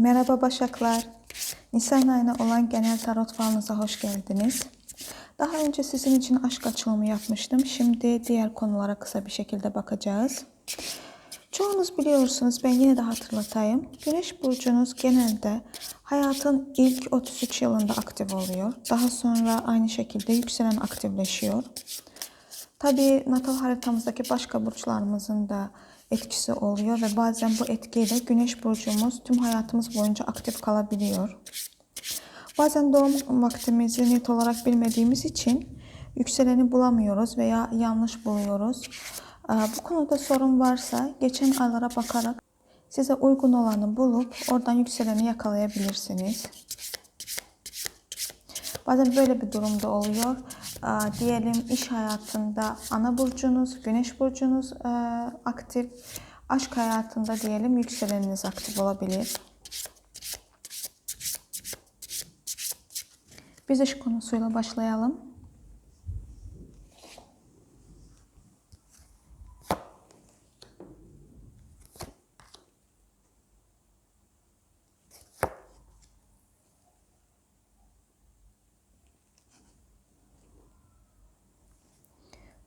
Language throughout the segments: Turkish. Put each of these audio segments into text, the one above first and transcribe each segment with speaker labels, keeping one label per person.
Speaker 1: Merhaba Başaklar. Nisan ayına olan genel tarot falınıza hoş geldiniz. Daha önce sizin için aşk açılımı yapmıştım. Şimdi diğer konulara kısa bir şekilde bakacağız. Çoğunuz biliyorsunuz, ben yine de hatırlatayım. Güneş burcunuz genelde hayatın ilk 33 yılında aktif oluyor. Daha sonra aynı şekilde yükselen aktifleşiyor. Tabii natal haritamızdaki başka burçlarımızın da etkisi oluyor ve bazen bu etkiyle güneş burcumuz tüm hayatımız boyunca aktif kalabiliyor. Bazen doğum vaktimizi net olarak bilmediğimiz için yükseleni bulamıyoruz veya yanlış buluyoruz. Ee, Bu konuda sorun varsa geçen aylara bakarak size uygun olanı bulup oradan yükseleni yakalayabilirsiniz. Bazen böyle bir durumda oluyor. Ee, diyelim iş hayatında ana burcunuz, güneş burcunuz e, aktif. Aşk hayatında diyelim yükseleniniz aktif olabilir. Biz iş konusuyla başlayalım.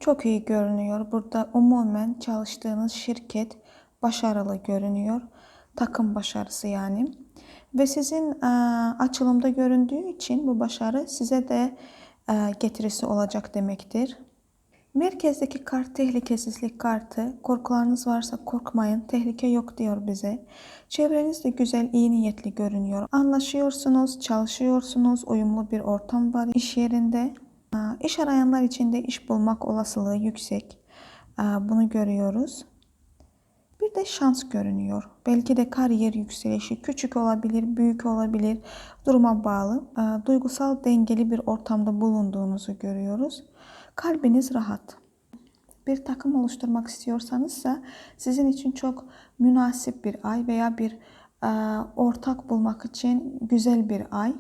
Speaker 1: Çok iyi görünüyor. Burada umumen çalıştığınız şirket başarılı görünüyor. Takım başarısı yani. Ve sizin e, açılımda göründüğü için bu başarı size de e, getirisi olacak demektir. Merkezdeki kart tehlikesizlik kartı. Korkularınız varsa korkmayın. Tehlike yok diyor bize. Çevreniz de güzel, iyi niyetli görünüyor. Anlaşıyorsunuz, çalışıyorsunuz. Uyumlu bir ortam var iş yerinde. İş arayanlar için de iş bulmak olasılığı yüksek. Bunu görüyoruz. Bir de şans görünüyor. Belki de kariyer yükselişi küçük olabilir, büyük olabilir. Duruma bağlı. Duygusal dengeli bir ortamda bulunduğunuzu görüyoruz. Kalbiniz rahat. Bir takım oluşturmak istiyorsanızsa sizin için çok münasip bir ay veya bir ortak bulmak için güzel bir ay.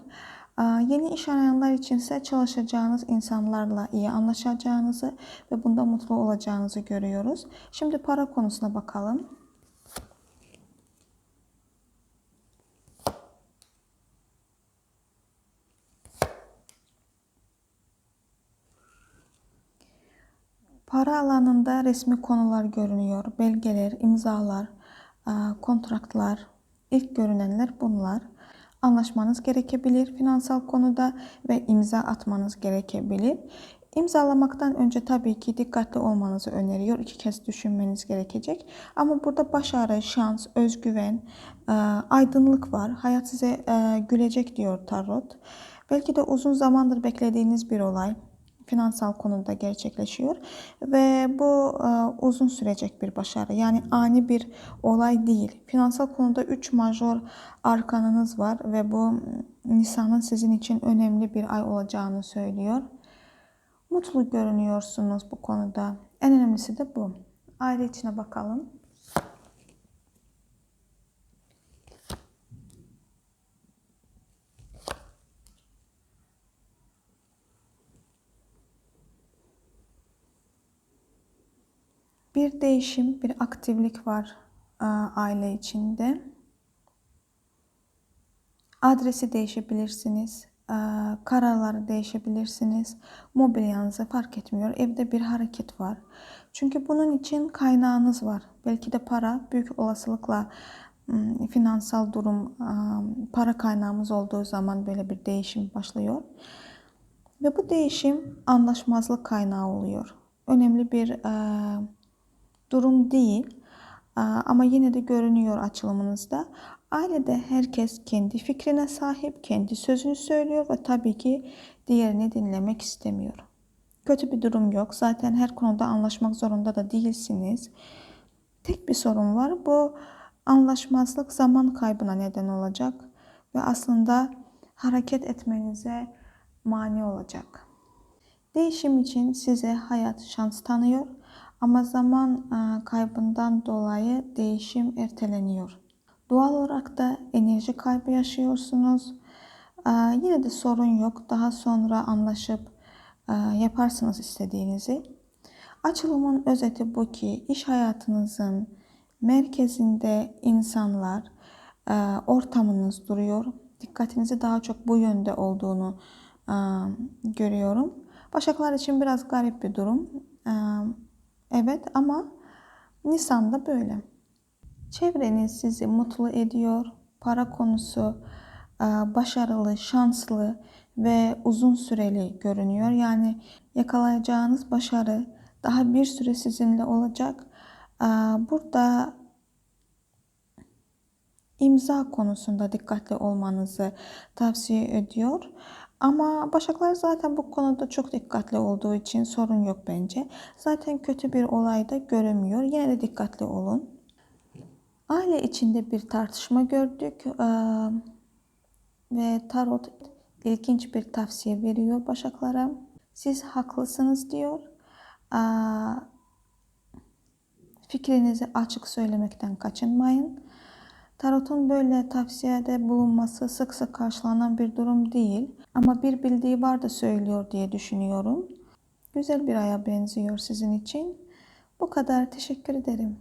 Speaker 1: Yeni iş arayanlar içinse çalışacağınız insanlarla iyi anlaşacağınızı ve bunda mutlu olacağınızı görüyoruz. Şimdi para konusuna bakalım. Para alanında resmi konular görünüyor. Belgeler, imzalar, kontratlar, ilk görünenler bunlar anlaşmanız gerekebilir finansal konuda ve imza atmanız gerekebilir. İmzalamaktan önce tabii ki dikkatli olmanızı öneriyor. İki kez düşünmeniz gerekecek. Ama burada başarı, şans, özgüven, aydınlık var. Hayat size gülecek diyor tarot. Belki de uzun zamandır beklediğiniz bir olay finansal konuda gerçekleşiyor ve bu e, uzun sürecek bir başarı. Yani ani bir olay değil. Finansal konuda 3 major arkanınız var ve bu Nisan'ın sizin için önemli bir ay olacağını söylüyor. Mutlu görünüyorsunuz bu konuda. En önemlisi de bu. Aile içine bakalım. Bir değişim, bir aktiflik var e, aile içinde. Adresi değişebilirsiniz, e, kararları değişebilirsiniz, mobilyanızı fark etmiyor. Evde bir hareket var. Çünkü bunun için kaynağınız var. Belki de para büyük olasılıkla finansal durum, e, para kaynağımız olduğu zaman böyle bir değişim başlıyor. Ve bu değişim anlaşmazlık kaynağı oluyor. Önemli bir durum değil. Ama yine de görünüyor açılımınızda. Ailede herkes kendi fikrine sahip, kendi sözünü söylüyor ve tabii ki diğerini dinlemek istemiyor. Kötü bir durum yok. Zaten her konuda anlaşmak zorunda da değilsiniz. Tek bir sorun var. Bu anlaşmazlık zaman kaybına neden olacak ve aslında hareket etmenize mani olacak. Değişim için size hayat şans tanıyor ama zaman e, kaybından dolayı değişim erteleniyor. Doğal olarak da enerji kaybı yaşıyorsunuz. E, yine de sorun yok. Daha sonra anlaşıp e, yaparsınız istediğinizi. Açılımın özeti bu ki iş hayatınızın merkezinde insanlar ortamınız duruyor. Dikkatinizi daha çok bu yönde olduğunu görüyorum. Başaklar için biraz garip bir durum. Evet ama Nisan'da böyle. Çevreniz sizi mutlu ediyor. Para konusu e, başarılı, şanslı ve uzun süreli görünüyor. Yani yakalayacağınız başarı daha bir süre sizinle olacak. E, Burada imza konusunda dikkatli olmanızı tavsiye ediyor. Ama Başaklar zaten bu konuda çok dikkatli olduğu için sorun yok bence. Zaten kötü bir olay da göremiyor. Yine de dikkatli olun. Aile içinde bir tartışma gördük Ee, ve tarot ilginç bir tavsiye veriyor Başaklara. Siz haklısınız diyor. Ee, Fikrinizi açık söylemekten kaçınmayın. Tarot'un böyle tavsiyede bulunması sık sık karşılanan bir durum değil. Ama bir bildiği var da söylüyor diye düşünüyorum. Güzel bir aya benziyor sizin için. Bu kadar. Teşekkür ederim.